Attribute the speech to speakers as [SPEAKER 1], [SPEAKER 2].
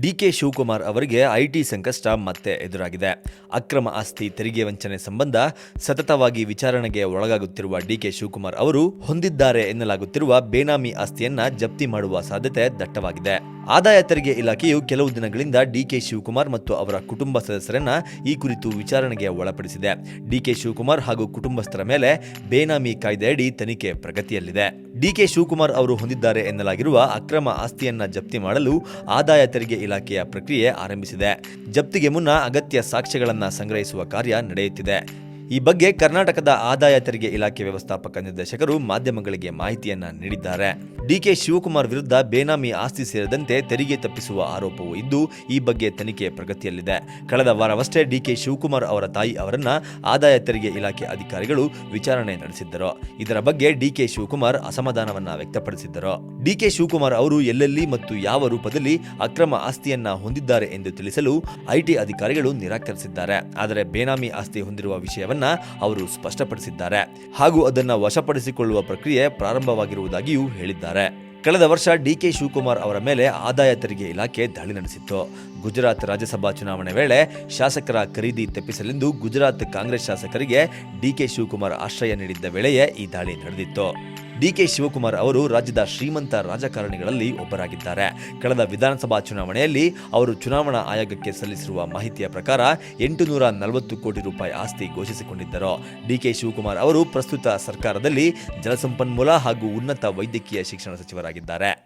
[SPEAKER 1] DK Shivakumar ಅವರಿಗೆ IT ಸಂಕಷ್ಟ ಮತ್ತೆ ಎದುರಾಗಿದೆ. ಅಕ್ರಮ ಆಸ್ತಿ, ತೆರಿಗೆ ವಂಚನೆ ಸಂಬಂಧ ಸತತವಾಗಿ ವಿಚಾರಣೆಗೆ ಒಳಗಾಗುತ್ತಿರುವ ಡಿ ಕೆ ಶಿವಕುಮಾರ್ ಅವರು ಹೊಂದಿದ್ದಾರೆ ಎನ್ನಲಾಗುತ್ತಿರುವ ಬೇನಾಮಿ ಆಸ್ತಿಯನ್ನ ಜಪ್ತಿ ಮಾಡುವ ಸಾಧ್ಯತೆ ದಟ್ಟವಾಗಿದೆ. ಆದಾಯ ತೆರಿಗೆ ಇಲಾಖೆಯು ಕೆಲವು ದಿನಗಳಿಂದ ಡಿಕೆ ಶಿವಕುಮಾರ್ ಮತ್ತು ಅವರ ಕುಟುಂಬ ಸದಸ್ಯರನ್ನ ಈ ಕುರಿತು ವಿಚಾರಣೆಗೆ ಒಳಪಡಿಸಿದೆ. ಡಿಕೆ ಶಿವಕುಮಾರ್ ಹಾಗೂ ಕುಟುಂಬಸ್ಥರ ಮೇಲೆ ಬೇನಾಮಿ ಕಾಯ್ದೆಯಡಿ ತನಿಖೆ ಪ್ರಗತಿಯಲ್ಲಿದೆ. ಡಿಕೆ ಶಿವಕುಮಾರ್ ಅವರು ಹೊಂದಿದ್ದಾರೆ ಎನ್ನಲಾಗಿರುವ ಅಕ್ರಮ ಆಸ್ತಿಯನ್ನ ಜಪ್ತಿ ಮಾಡಲು ಆದಾಯ ತೆರಿಗೆ ಇಲಾಖೆಯ ಪ್ರಕ್ರಿಯೆ ಆರಂಭಿಸಿದೆ. ಜಪ್ತಿಗೆ ಮುನ್ನ ಅಗತ್ಯ ಸಾಕ್ಷ್ಯಗಳನ್ನು ಸಂಗ್ರಹಿಸುವ ಕಾರ್ಯ ನಡೆಯುತ್ತಿದೆ. ಈ ಬಗ್ಗೆ ಕರ್ನಾಟಕದ ಆದಾಯ ತೆರಿಗೆ ಇಲಾಖೆ ವ್ಯವಸ್ಥಾಪಕ ನಿರ್ದೇಶಕರು ಮಾಧ್ಯಮಗಳಿಗೆ ಮಾಹಿತಿಯನ್ನ ನೀಡಿದ್ದಾರೆ. ಡಿಕೆ ಶಿವಕುಮಾರ್ ವಿರುದ್ಧ ಬೇನಾಮಿ ಆಸ್ತಿ ಸೇರಿದಂತೆ ತೆರಿಗೆ ತಪ್ಪಿಸುವ ಆರೋಪವೂ ಇದ್ದು, ಈ ಬಗ್ಗೆ ತನಿಖೆ ಪ್ರಗತಿಯಲ್ಲಿದೆ. ಕಳೆದ ವಾರವಷ್ಟೇ ಡಿಕೆ ಶಿವಕುಮಾರ್ ಅವರ ತಾಯಿ ಅವರನ್ನ ಆದಾಯ ತೆರಿಗೆ ಇಲಾಖೆ ಅಧಿಕಾರಿಗಳು ವಿಚಾರಣೆ ನಡೆಸಿದ್ದರು. ಇದರ ಬಗ್ಗೆ ಡಿಕೆ ಶಿವಕುಮಾರ್ ಅಸಮಾಧಾನವನ್ನ ವ್ಯಕ್ತಪಡಿಸಿದ್ದರು. ಡಿಕೆ ಶಿವಕುಮಾರ್ ಅವರು ಎಲ್ಲೆಲ್ಲಿ ಮತ್ತು ಯಾವ ರೂಪದಲ್ಲಿ ಅಕ್ರಮ ಆಸ್ತಿಯನ್ನ ಹೊಂದಿದ್ದಾರೆ ಎಂದು ತಿಳಿಸಲು ಐಟಿ ಅಧಿಕಾರಿಗಳು ನಿರಾಕರಿಸಿದ್ದಾರೆ. ಆದರೆ ಬೇನಾಮಿ ಆಸ್ತಿ ಹೊಂದಿರುವ ವಿಷಯವನ್ನ ಅವರು ಸ್ಪಷ್ಟಪಡಿಸಿದ್ದಾರೆ ಹಾಗೂ ಅದನ್ನ ವಶಪಡಿಸಿಕೊಳ್ಳುವ ಪ್ರಕ್ರಿಯೆ ಪ್ರಾರಂಭವಾಗಿರುವುದಾಗಿಯೂ ಹೇಳಿದ್ದಾರೆ. ಕಳೆದ ವರ್ಷ ಡಿಕೆ ಶಿವಕುಮಾರ್ ಅವರ ಮೇಲೆ ಆದಾಯ ತೆರಿಗೆ ಇಲಾಖೆ ದಾಳಿ ನಡೆಸಿತ್ತು. ಗುಜರಾತ್ ರಾಜ್ಯಸಭಾ ಚುನಾವಣೆ ವೇಳೆ ಶಾಸಕರ ಖರೀದಿ ತಪ್ಪಿಸಲೆಂದು ಗುಜರಾತ್ ಕಾಂಗ್ರೆಸ್ ಶಾಸಕರಿಗೆ ಡಿಕೆ ಶಿವಕುಮಾರ್ ಆಶ್ರಯ ನೀಡಿದ್ದ ವೇಳೆಯೇ ಈ ದಾಳಿ ನಡೆದಿತ್ತು. ಡಿಕೆ ಶಿವಕುಮಾರ್ ಅವರು ರಾಜ್ಯದ ಶ್ರೀಮಂತ ರಾಜಕಾರಣಿಗಳಲ್ಲಿ ಒಬ್ಬರಾಗಿದ್ದಾರೆ. ಕಳೆದ ವಿಧಾನಸಭಾ ಚುನಾವಣೆಯಲ್ಲಿ ಅವರು ಚುನಾವಣಾ ಆಯೋಗಕ್ಕೆ ಸಲ್ಲಿಸಿರುವ ಮಾಹಿತಿಯ ಪ್ರಕಾರ ಎಂಟು ನೂರ ನಲವತ್ತು ಕೋಟಿ ರೂಪಾಯಿ ಆಸ್ತಿ ಘೋಷಿಸಿಕೊಂಡಿದ್ದರು. ಡಿಕೆ ಶಿವಕುಮಾರ್ ಅವರು ಪ್ರಸ್ತುತ ಸರ್ಕಾರದಲ್ಲಿ ಜಲಸಂಪನ್ಮೂಲ ಹಾಗೂ ಉನ್ನತ ವೈದ್ಯಕೀಯ ಶಿಕ್ಷಣ ಸಚಿವರಾಗಿದ್ದಾರೆ.